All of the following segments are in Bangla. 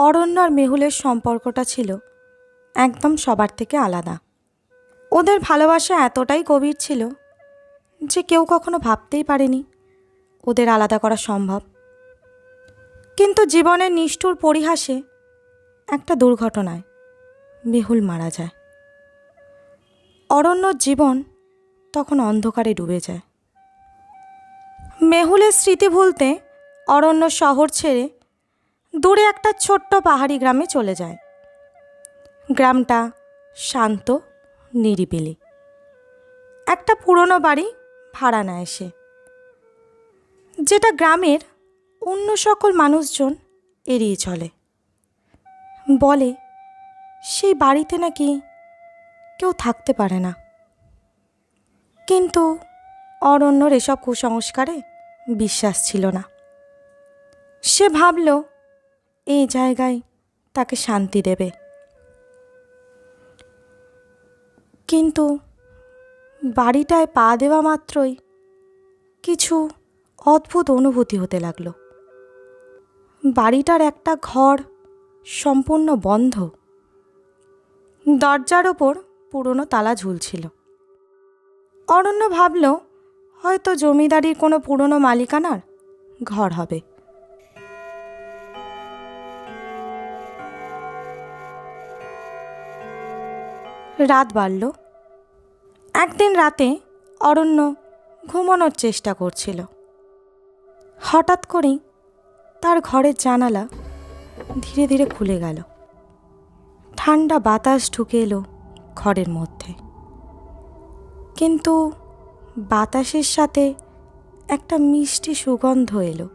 অরণ্য আর মেহুলের সম্পর্কটা ছিল একদম সবার থেকে আলাদা। ওদের ভালোবাসা এতটাই গভীর ছিল যে কেউ কখনো ভাবতেই পারেনি ওদের আলাদা করা সম্ভব। কিন্তু জীবনের নিষ্ঠুর পরিহাসে একটা দুর্ঘটনায় মেহুল মারা যায়। অরণ্যর জীবন তখন অন্ধকারে ডুবে যায়। মেহুলের স্মৃতি ভুলতে অরণ্য শহর ছেড়ে দূরে একটা ছোট্ট পাহাড়ি গ্রামে চলে যায়। গ্রামটা শান্ত, নিরিবিলি। একটা পুরনো বাড়ি ভাড়া নেয় সে যেটা গ্রামের অন্য সকল মানুষজন এড়িয়ে চলে। বলে, সেই বাড়িতে নাকি কেউ থাকতে পারে না। কিন্তু অরণ্যর এসব কুসংস্কারে বিশ্বাস ছিল না। সে ভাবল এই জায়গায় তাকে শান্তি দেবে। কিন্তু বাড়িটায় পা দেওয়া মাত্রই কিছু অদ্ভুত অনুভূতি হতে লাগল। বাড়িটার একটা ঘর সম্পূর্ণ বন্ধ। দরজার ওপর পুরনো তালা ঝুলছিল। অরণ্য ভাবল, হয়তো জমিদারির কোনো পুরনো মালিকানার ঘর হবে। রাত বাড়ল। একদিন রাতে অরণ্য ঘুমানোর চেষ্টা করছিল। হঠাৎ করেই তার ঘরের জানালা ধীরে ধীরে খুলে গেল। ঠান্ডা বাতাস ঢুকে এলো ঘরের মধ্যে। কিন্তু বাতাসের সাথে একটা মিষ্টি সুগন্ধ এলো,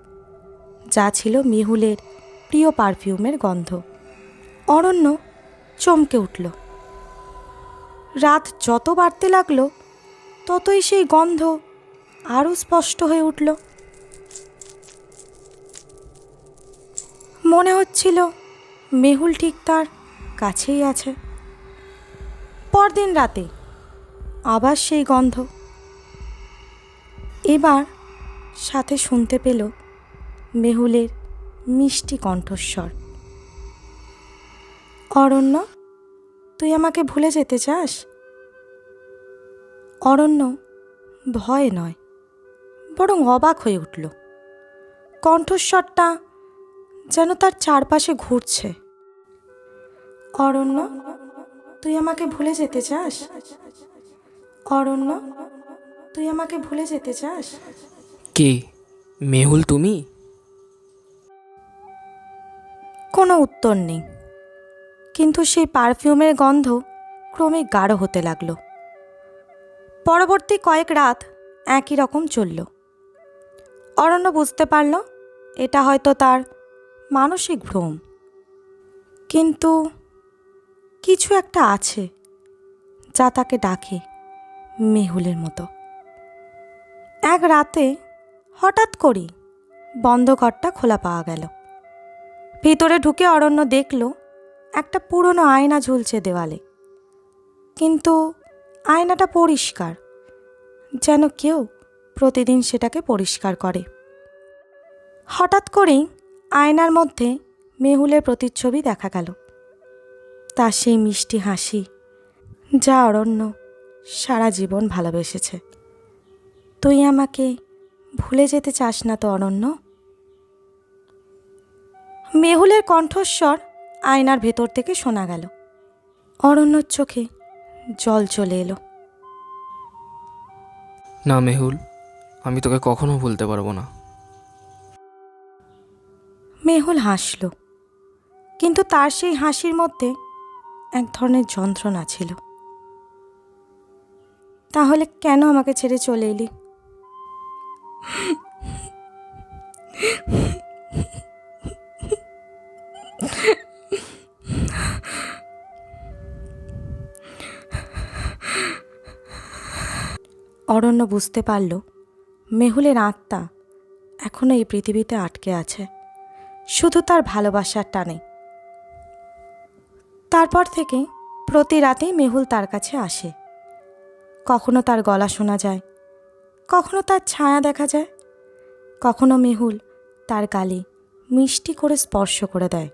যা ছিল মেহুলের প্রিয় পারফিউমের গন্ধ। অরণ্য চমকে উঠল। রাত যত বাড়তে লাগল, ততই সেই গন্ধ আরও স্পষ্ট হয়ে উঠল। মনে হচ্ছিল মেহুল ঠিক তার কাছেই আছে। পরদিন রাতে আবার সেই গন্ধ। এবার সাথে শুনতে পেল মেহুলের মিষ্টি কণ্ঠস্বর। অরণ্য তুই আমাকে ভুলে যেতে চাস? অরণ্য ভয় নয় বরং অবাক হয়ে উঠল। কণ্ঠস্বরটা যেন তার চারপাশে ঘুরছে। অরণ্য তুই আমাকে ভুলে যেতে চাস? অরণ্য তুই আমাকে ভুলে যেতে চাস? কে মেহুল তুমি? কোনো উত্তর নেই। কিন্তু সেই পারফিউমের গন্ধ ক্রমে গাঢ় হতে লাগল। পরবর্তী কয়েক রাত একই রকম চলল। অরণ্য বুঝতে পারল, এটা হয়তো তার মানসিক ভ্রম। কিন্তু কিছু একটা আছে যা তাকে ডাকে মেহুলের মতো। এক রাতে হঠাৎ করেই বন্ধ ঘরটা খোলা পাওয়া গেল। ভিতরে ঢুকে অরণ্য দেখল একটা পুরনো আয়না ঝুলছে দেওয়ালে। কিন্তু আয়নাটা পরিষ্কার। যেন কেউ প্রতিদিন সেটাকে পরিষ্কার করে। হঠাৎ করেই আয়নার মধ্যে মেহুলের প্রতিচ্ছবি দেখা গেল। তার সেই মিষ্টি হাসি যা অরণ্য সারা জীবন ভালোবেসেছে। তুই আমাকে ভুলে যেতে চাস না তো অরণ্য? মেহুলের কণ্ঠস্বর আয়নার ভেতর থেকে শোনা গেল। অরণ্যর চোখে জল চলে এলো। না মেহুল আমি তোকে কখনো ভুলতে পারব না। মেহুল হাসল কিন্তু তার সেই হাসির মধ্যে এক ধরনের যন্ত্রণা ছিল। তাহলে কেন আমাকে ছেড়ে চলে এলি? অরণ্য বুঝতে পারল, মেহুলের আত্মা এখনও এই পৃথিবীতে আটকে আছে। শুধু তার ভালোবাসার টানে। তারপর থেকে প্রতি রাতেই মেহুল তার কাছে আসে। কখনো তার গলা শোনা যায়, কখনো তার ছায়া দেখা যায়, কখনো মেহুল তার গালে মিষ্টি করে স্পর্শ করে দেয়।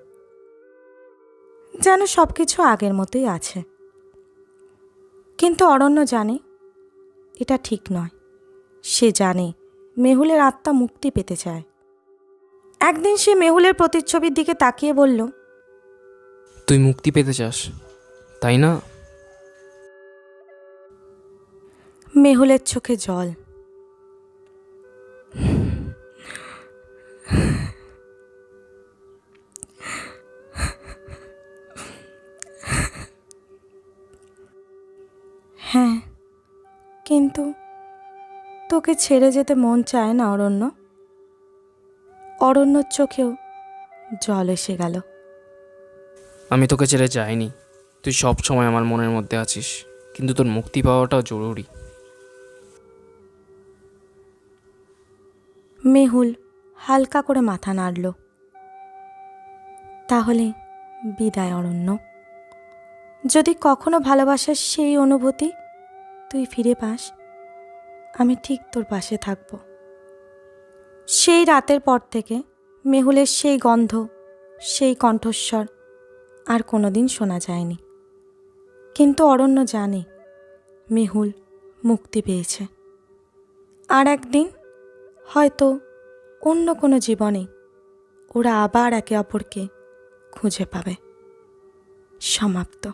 যেন সব কিছু আগের মতোই আছে। কিন্তু অরণ্য জানে এটা ঠিক নয়। সে জানে মেহুলের আত্মা মুক্তি পেতে চায়। একদিন সে মেহুলের প্রতিচ্ছবির দিকে তাকিয়ে বলল তুই মুক্তি পেতে চাস তাই না? মেহুলের চোখে জল। হ্যাঁ কিন্তু তোকে ছেড়ে যেতে মন চায় না অরণ্য। অরণ্যর চোখেও জল এসে গেল। আমি তোকে ছেড়ে যাইনি। তুই সব সময় আমার মনের মধ্যে আছিস কিন্তু তোর মুক্তি পাওয়াটাও জরুরি। মেহুল হালকা করে মাথা নাড়ল। তাহলে বিদায় অরণ্য। যদি কখনো ভালোবাসার সেই অনুভূতি তুই ফিরে পাস। আমি ঠিক তোর পাশে থাকব। সেই রাতের পর থেকে মেহুলের সেই গন্ধ, সেই কণ্ঠস্বর আর কোনোদিন শোনা যায়নি। কিন্তু অরণ্য জানে, মেহুল মুক্তি পেয়েছে। আর একদিন হয়তো অন্য কোনো জীবনে ওরা আবার একে অপরকে খুঁজে পাবে। সমাপ্ত।